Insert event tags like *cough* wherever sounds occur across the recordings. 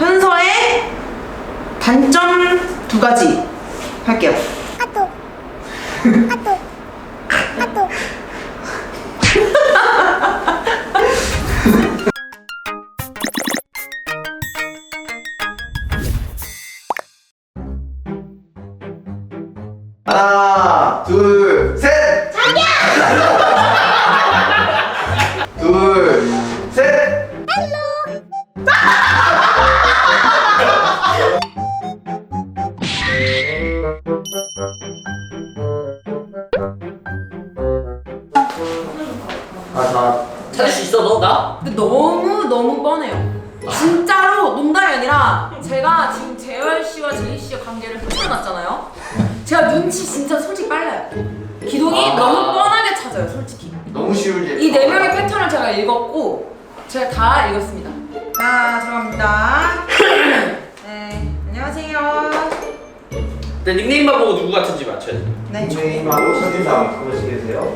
현서의 단점 두 가지. 할게요. 하나, *laughs* 아. 너무 뻔하게 찾아요, 솔직히. 너무 쉬울 일. 이네 명의 패턴을 제가 읽었고 제가 다 읽었습니다. 자, 들어갑니다. *coughs* 네, 안녕하세요. 내 닉네임만 보고 누구 같은지 맞춰야 돼. 네, 닉네임하고 첫인상 한 번씩 해주세요.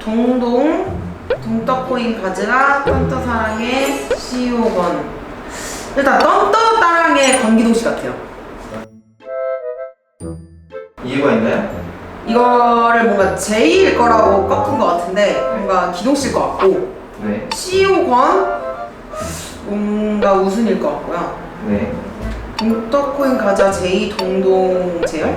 동동, 동떡코인 가즈라, 떤떠사랑의 시오건. 일단 떤떠따랑의 씨 같아요. 이유가 있나요? 이거를 뭔가 제이일 거라고 꺾은 것 같은데 뭔가 기동 씨일 것 같고 네. 시오건 뭔가 우순일 것 같고요. 네. 동떡코인 가자 제이 동동 제열?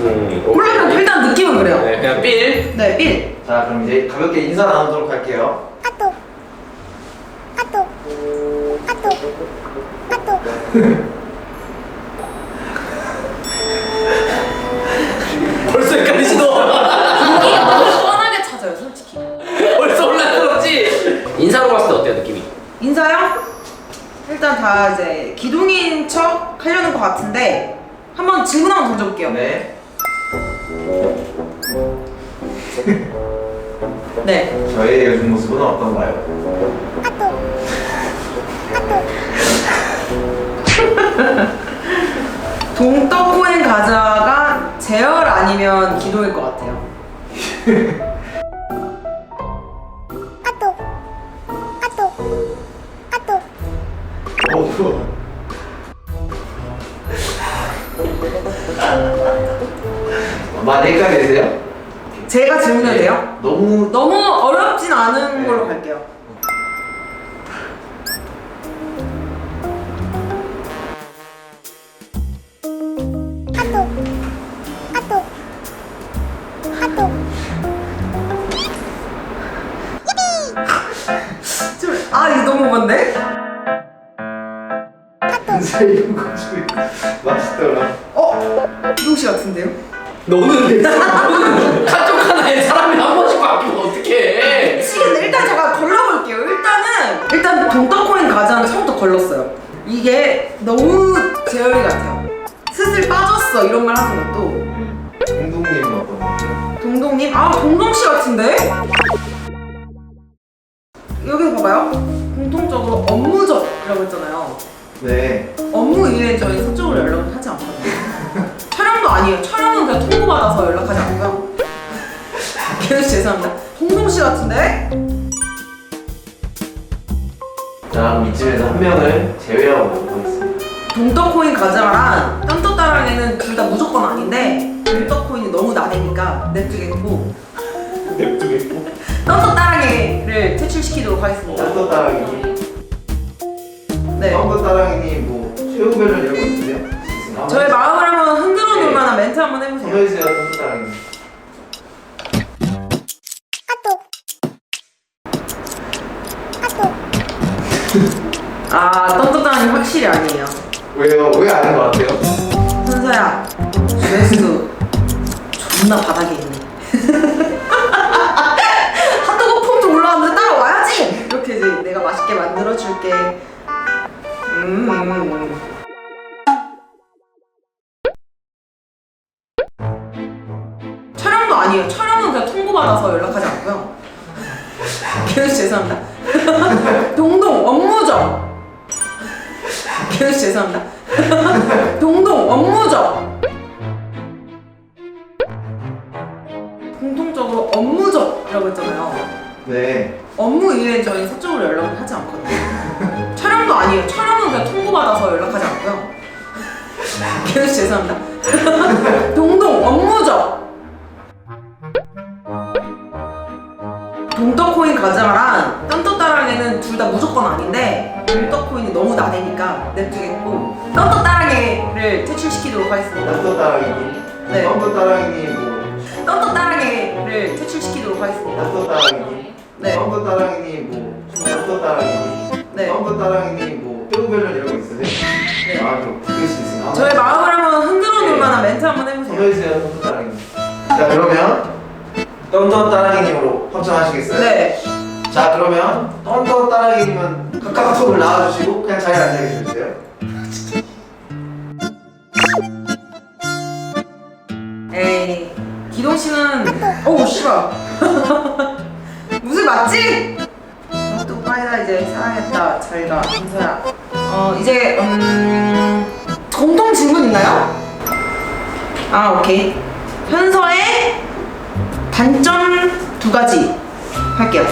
음. 몰라요. 일단 느낌은 그래요. 네, 그냥 빌. 네, 빌. 자, 그럼 이제 가볍게 인사 나누도록 할게요. 벌써 *laughs* 다 이제 기둥인 척 하려는 것 같은데 한번 질문 한번 던져볼게요. 네. 네. 저의 요즘 모습은 어떤가요? *laughs* 동떡코인 가자가 제열 아니면 기동일 것 같아요. *laughs* 많이 헷갈리세요? 제가 질문해도 돼요? 너무 너무 어렵진 않은 네. 걸로 갈게요. 좀, 아, 이거 너무 뭔데? 거 중에 맛있더라. 어? 기동 씨 같은데요? 너는 너는 한쪽 하나에 사람이 한 번씩 바뀌면 어떡해? 지금 일단 제가 걸러볼게요. 일단은 일단 동떡코인 가자는 처음부터 걸렀어요. 이게 너무 제열이 같아요. 슬슬 빠졌어 이런 말 하는 것도 동동님은 어떤가요? 동동님 아 동동 씨 같은데? 여기 봐봐요. 공통적으로 업무적이라고 했잖아요. 네. 업무 이외에 저희 사적으로 연락 통보받아서 연락하지 않고요. *laughs* 계속 죄송합니다. 동동 씨 같은데? 자, 그럼 이쯤에서 한 명을 제외하고 보겠습니다. 동떡코인 가자랑 딴떡따랑에는 둘 다 무조건 아닌데 동떡코인이 너무 나대니까 냅두겠고 냅두겠고. 딴떡따랑이를 퇴출시키도록 하겠습니다. 어떤 따랑이 해주세요. 따랑이니? 아 딴떡따랑이 확실히 아니에요. 왜요? 왜 아는 것 같아요? 현서야 조회수 존나 바닥에 있네. *laughs* 핫도그 폼 좀 올라왔는데 따라와야지. 이렇게 이제 내가 맛있게 만들어줄게. 음. 음. 촬 계속 죄송합니다. *laughs* 동동 업무적. 계속 죄송합니다. *laughs* 동동 업무적. 공통적으로 업무적이라고 했잖아요. 네. 업무 이외에 저희 사적으로 연락을 하지 않거든요. 촬영도 아니에요. 촬영은 그냥 통보받아서 연락하지 않고요. *laughs* 씨 죄송합니다. 따라기니 뭐 딴떡따랑이를 퇴출시키도록 하겠습니다. 딴또 따라기니 네. 딴또 따라기니 뭐 딴또 따라기니 네. 딴또 따라기니 뭐 뼈구별론 이런 거 있으세요? 네. 아좀 들을 수 있으면 저의 마음을 한번 흔들어 놓을 네. 만한 멘트 한번 해보세요. 해주세요 딴또 따라기니 자 그러면 딴또 따라기님으로 확정하시겠어요? 네. 자 그러면 떤더 따라기님은 카카오톡을 나와주시고 그냥 자리에 앉아 계셔주세 씨발 *laughs* 무슨 맞지? 어, 또 빠이다 이제 사랑했다 잘가. 인서야. 어 이제 음 공통 질문 있나요? 아 오케이. 현서의 단점 두 가지. 할게요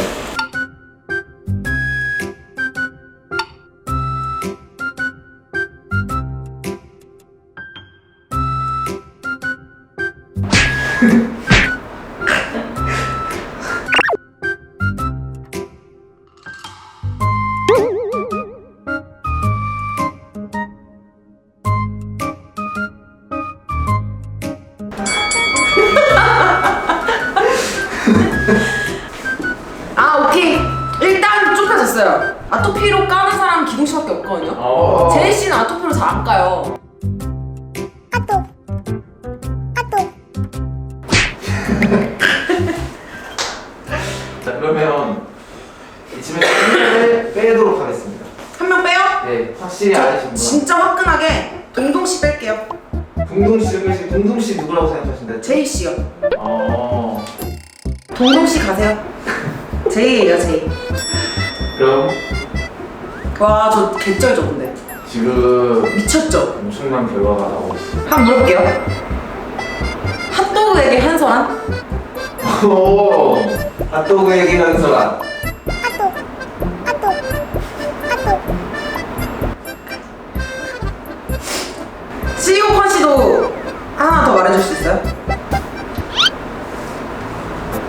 제이 씨요. 어. 동동 씨 가세요. *laughs* 제이예요 제이. 그럼? 와 저 개쩔 좋은데. 지금 미쳤죠? 엄청난 결과가 나오고 있어 한번 물어볼게요. 핫도그에게 한서란? 오! 핫도그 얘기하면서 시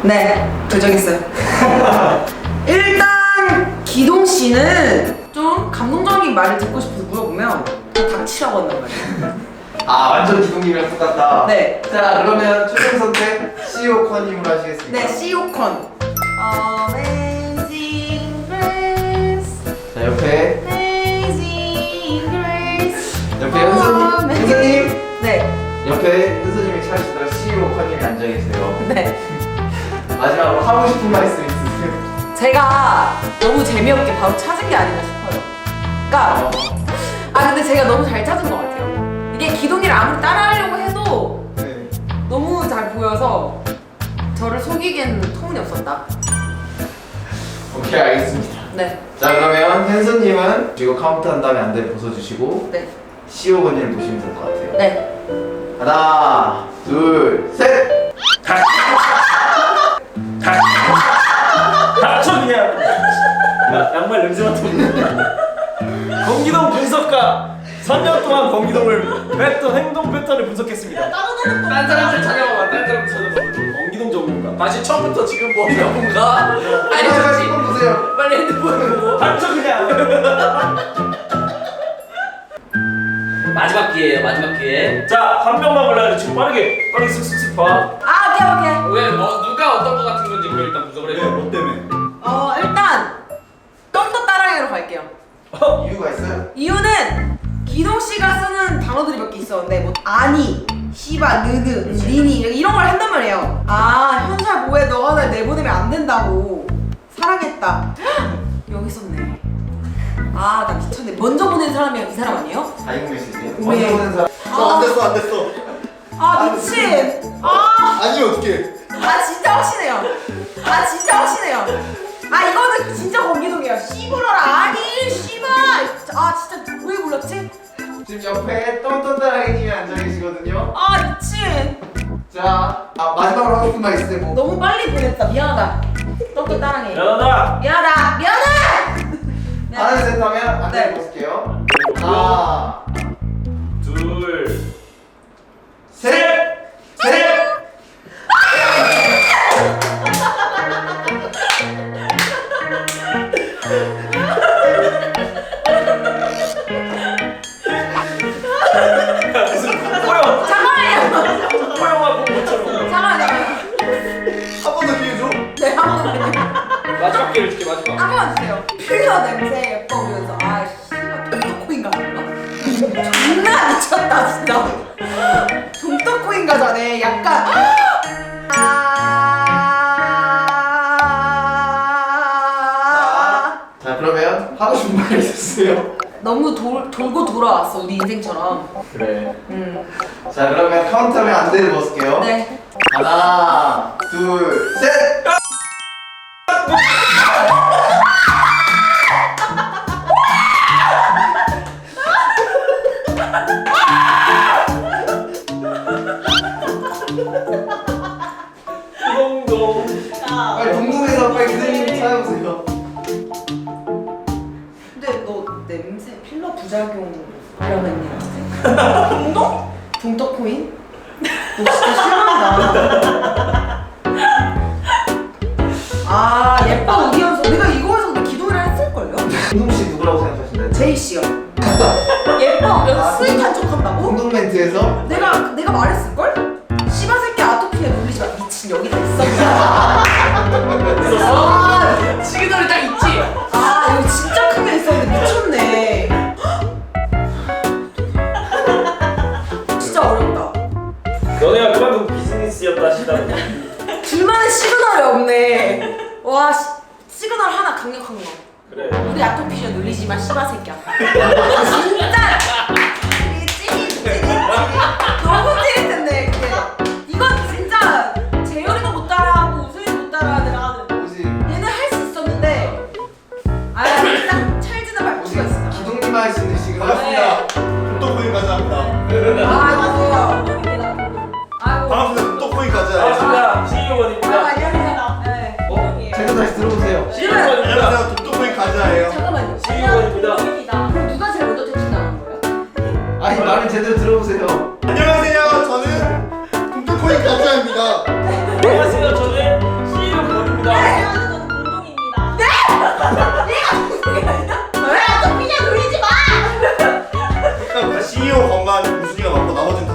네, 결정했어요. *laughs* 일단 기동 씨는 좀 감동적인 말을 듣고 싶어서 물어보면 다 닥치라고 한단 말이에요. 아 완전 기동님이랑 똑같다 네, 자 그러면 최종 선택 CEO 컨님으로 하시겠습니다 네, 시오컨. Amazing Grace, 자 옆에 Amazing Grace. 옆에 현서님 현서님 네, 옆에 현서님이 차시다가 CEO 컨님이 앉아 계세요 네. 마지막으로 하고 싶은 말씀 있으세요? 제가 너무 재미없게 바로 찾은 게 아닌가 싶어요. 그러니까 아 근데 제가 너무 잘 찾은 것 같아요. 이게 기동이를 아무리 따라하려고 해도 네. 너무 잘 보여서 저를 속이기엔 통이 없었다. 오케이 알겠습니다 네. 자 그러면 현서님은 이거 카운트 한 다음에 안대를 벗어주시고 네. 컨님을 보시면 될 것 같아요 네. 하나 둘 셋 양말 냄새 맡아보네 공기동 분석가. 3년 동안 공기동을 패턴 행동 패턴을 분석했습니다. 딴 사람들 찾아봐. 딴 사람들 찾아봐. 공기동 전문가. 다시 처음부터 지금 머리가 뭔가? 아니 하나 좋지 한번 보세요. 빨리 핸드폰 보고. 닥쳐 그냥. 마지막 기회예요 마지막 기회. 자 한 명만 골라야지 지금 빠르게 빠르게 슥슥슥 봐. 아 오케이 오케이. 왜 뭐, 이유는 기동 씨가 쓰는 단어들이 몇 개 있었는데 뭐 아니, 씨바, 느느, 리니 이런 걸 한단 말이에요. 아 현사 뭐해 너가 날 내보내면 안 된다고 사랑했다. *gasps* 여기 있었네. 아 나 미쳤네. 먼저 보낸 사람이 이 사람 아니에요? 메시지 왜? 먼저 보는 사람 아. 됐어 안 됐어 아 미친. 아, 아니 어떻게 아 진짜 확신해요. 아 진짜 확신해요. 아 이거는 진짜 공기동이에요. 씨부러라 아니 씨발. 아 진짜 왜 몰랐지? 지금 옆에 똔똔따라기 님이 앉아 계시거든요 아 미친. 자 아, 마지막으로 하고 싶은 말 있으세요? 뭐 너무 빨리 보냈다. 미안하다. 떡떡 따랑해. 미안하다 미안하다. 미안해. 하나, 둘, 셋, 셋. 기회를 줄게 마지막. 한 번만 주세요. 필러 냄새 예뻐 보면서 아 씨발 동떡코인가 봐. 존나 미쳤다 진짜. 동떡코인가 전에 약간 아 자, 그러면 하고 싶은 말 있었어요? 너무 돌, 돌고 돌아왔어 우리 인생처럼. 그래. 음. 자, 그러면 카운트하면 안대를 벗을게요. 네. 하나, 둘, 셋. 씨요. 예뻐. 스윗한 척 한다고? 동동 멘트에서 내가 내가 말했을 걸? 씨발 새끼 아토피에 놀리지 마. 미친 여기다 있었냐? 아, 시그널이 딱 있지. 아 여기 진짜 크게 있었는데 미쳤네. *laughs* 진짜 어렵다. 너네가 그만큼 비즈니스였다 시다는. 둘만의 시그널이 없네. 와 시, 시그널 하나 강력한 거. 그래. 우리 아토피에 놀리지 마 씨발 새끼야. 진짜. 이게 찌릿 찌릿 찌릿. 너무 찌릿했네 그게. 이건 진짜 재열이도 못 따라하고 우승이도 못 따라하는 나는. 혹시 얘는 할 수 있었는데 아딱 찰지는 말투가 있어. 수 있는 시간 네. 똥코인 가자 합니다. 아이고. 아이고. 반갑습니다. 똥코인 가자. 반갑습니다. 아이고 CEO원입니다. 안녕하세요. 네. 어? 제가 다시 들어보세요. CEO원입니다. 안녕하세요. 가자예요. 잠깐만요. CEO원입니다. 그럼 누가 제일 먼저 퇴출 당한 거예요? 아니 말을 제대로 들어보세요. 안녕하세요. 저는 똥코인 가자입니다. 안녕하세요. 저는 CEO원입니다. 저는 공동입니다. 네? 내가 공동이 아니야? 왜 아토피냐 놀리지 마. CEO 것만 우승이가 맞고 나머지는